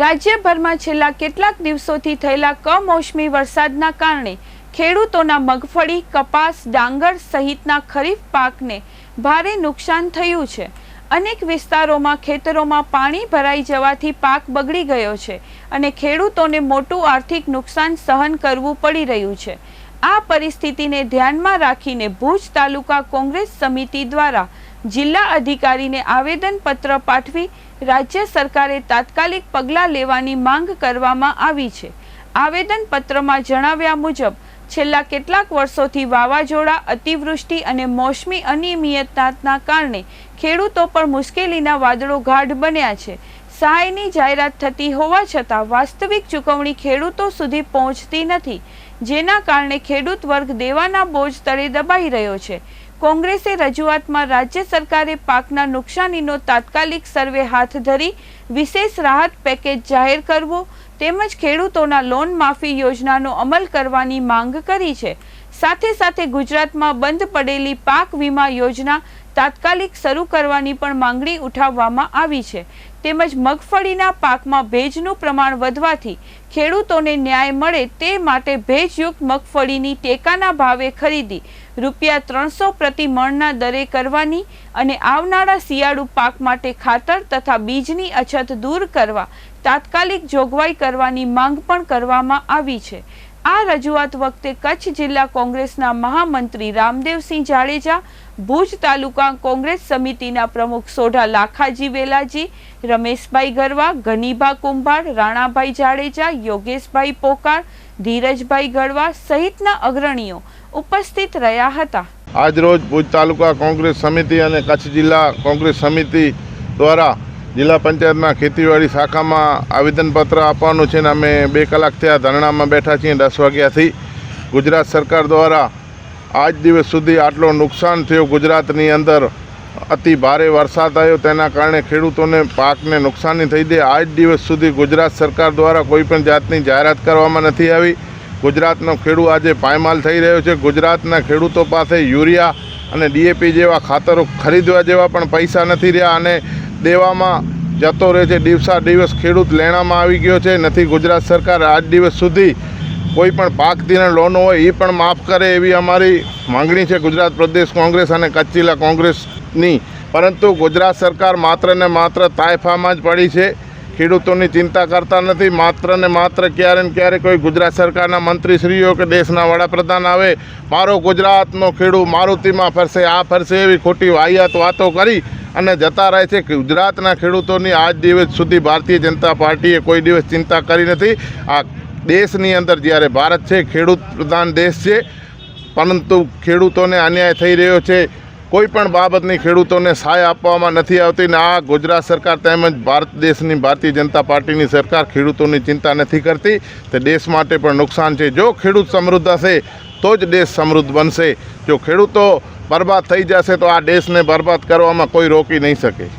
રાજ્યભરમાં છેલ્લા કેટલાક દિવસોથી થયેલા કમોસમી વરસાદના કારણે ખેડૂતોના મગફળી, કપાસ, ડાંગર સહિતના ખરીફ પાકને ભારે નુકસાન થયું છે. અનેક વિસ્તારોમાં ખેતરોમાં પાણી ભરાઈ જવાથી પાક બગડી ગયો છે અને ખેડૂતોને મોટું આર્થિક નુકસાન સહન કરવું પડી રહ્યું છે. આ પરિસ્થિતિને ધ્યાનમાં રાખીને ભુજ તાલુકા કોંગ્રેસ સમિતિ દ્વારા જિલ્લા અધિકારીને આવેદનપત્ર પાઠવી રાજ્ય સરકારે તાત્કાલિક પગલાં લેવાની માંગ કરવામાં આવી છે. આવેદનપત્રમાં જણાવ્યા મુજબ, છેલ્લા કેટલાક વર્ષોથી વાવાઝોડા, અતિવૃષ્ટિ અને મોસમી અનિયમિતતાના કારણે ખેડૂતો પર મુશ્કેલીના વાદળો ગાઢ બન્યા છે. સહાયની જાહેરાત થતી હોવા છતાં વાસ્તવિક ચૂકવણી ખેડૂતો સુધી પહોંચતી નથી, જેના કારણે ખેડૂત વર્ગ દેવાના બોજ તળે દબાઈ રહ્યો છે. કોંગ્રેસે રજૂઆતમાં રાજ્ય સરકારે પાકના નુકસાનીનો તાત્કાલિક સર્વે હાથ ધરી, વિશેષ રાહત પેકેજ જાહેર કરવો તેમજ ખેડૂતોના લોન માફી યોજનાનો અમલ કરવાની માંગ કરી છે. સાથે સાથે ગુજરાતમાં બંધ પડેલી પાક વીમા યોજના તાત્કાલિક શરૂ કરવાની પણ માંગણી ઉઠાવવામાં આવી છે. તેમજ મગફળીના પાકમાં ભેજનું પ્રમાણ વધવાથી ખેડૂતોને ન્યાય મળે તે માટે ભેજયુક્ત મગફળીની ટેકાના ભાવે ખરીદી રૂપિયા ત્રણસો પ્રતિ મણના દરે કરવાની અને આવનારા શિયાળુ પાક માટે ખાતર તથા બીજની અછત દૂર કરવા તાત્કાલિક જોગવાઈ કરવાની માંગ પણ કરવામાં આવી છે. આ રજૂઆત વખતે કચ્છ જિલ્લા કોંગ્રેસના મહામંત્રી રામદેવસિંહ જાડેજા, ભુજ તાલુકા કોંગ્રેસ સમિતિના પ્રમુખ સોઢા લાખાજી વેલાજી, રમેશભાઈ ગરવા, ગનીભા કુંભાર, રાણાભાઈ જાડેજા, યોગેશભાઈ પોકાર, ધીરજભાઈ ગરવા સહિતના અગ્રણીઓ ઉપસ્થિત રહ્યા હતા. આજરોજ ભુજ તાલુકા કોંગ્રેસ સમિતિ અને કચ્છ જિલ્લા કોંગ્રેસ સમિતિ દ્વારા જિલ્લા પંચાયતમાં ખેતીવાડી શાખામાં આવેદનપત્ર આપવાનું છે ને અમે બે કલાક થયા ધરણામાં બેઠા છીએ, દસ વાગ્યાથી. ગુજરાત સરકાર દ્વારા આજ દિવસ સુધી આટલો નુકસાન થયો. ગુજરાતની અંદર અતિ ભારે વરસાદ આવ્યો. તેના કારણે ખેડૂતોને પાકને નુકસાની થઈ દે. આજ દિવસ સુધી ગુજરાત સરકાર દ્વારા કોઈ પણ જાતની જાહેરાત કરવામાં નથી આવી. ગુજરાતનો ખેડૂત આજે પાયમાલ થઈ રહ્યો છે. ગુજરાતના ખેડૂતો પાસે યુરિયા અને ડીએપી જેવા ખાતરો ખરીદવા જેવા પણ પૈસા નથી રહ્યા અને દેવામાં જતો રહે છે. દિવસા દિવસ ખેડૂત લેણામાં આવી ગયો છે. નથી ગુજરાત સરકાર આજ દિવસ સુધી કોઈ પણ પાક ધિરાણ લોન હોય એ પણ માફ કરે એવી અમારી માંગણી છે. ગુજરાત પ્રદેશ કોંગ્રેસ અને કચ્છ કોંગ્રેસની. પરંતુ ગુજરાત સરકાર માત્ર ને માત્ર તાયફામાં જ પડી છે. ખેડૂતોની ચિંતા કરતા નથી. માત્ર ને માત્ર ક્યારે ને ક્યારે કોઈ ગુજરાત સરકારના મંત્રીશ્રીઓ કે દેશના વડાપ્રધાન આવે. મારો ગુજરાતનો ખેડૂત મારુતિમાં ફરશે આ ફરશે એવી ખોટી વાહિયાત વાતો કરી અને જતા રહે છે ગુજરાતના ખેડૂતોની આજ દિવસ સુધી ભારતીય જનતા પાર્ટીએ કોઈ દિવસ ચિંતા કરી નથી. આ દેશની અંદર જ્યારે ભારત છે, ખેડૂત પ્રધાન દેશ છે, પરંતુ ખેડૂતોને અન્યાય થઈ રહ્યો છે. કોઈ પણ બાબતની ખેડૂતોને સહાય આપવામાં નથી આવતી ને આ ગુજરાત સરકાર તેમજ ભારત દેશની ભારતીય જનતા પાર્ટીની સરકાર ખેડૂતોની ચિંતા નથી કરતી. તે દેશ માટે પણ નુકસાન છે. જો ખેડૂત સમૃદ્ધ હશે, તો જ દેશ સમૃદ્ધ બનશે. જો ખેડૂતો બરબાદ થઈ જશે તો આ દેશને બરબાદ કરવામાં કોઈ રોકી નહીં શકે.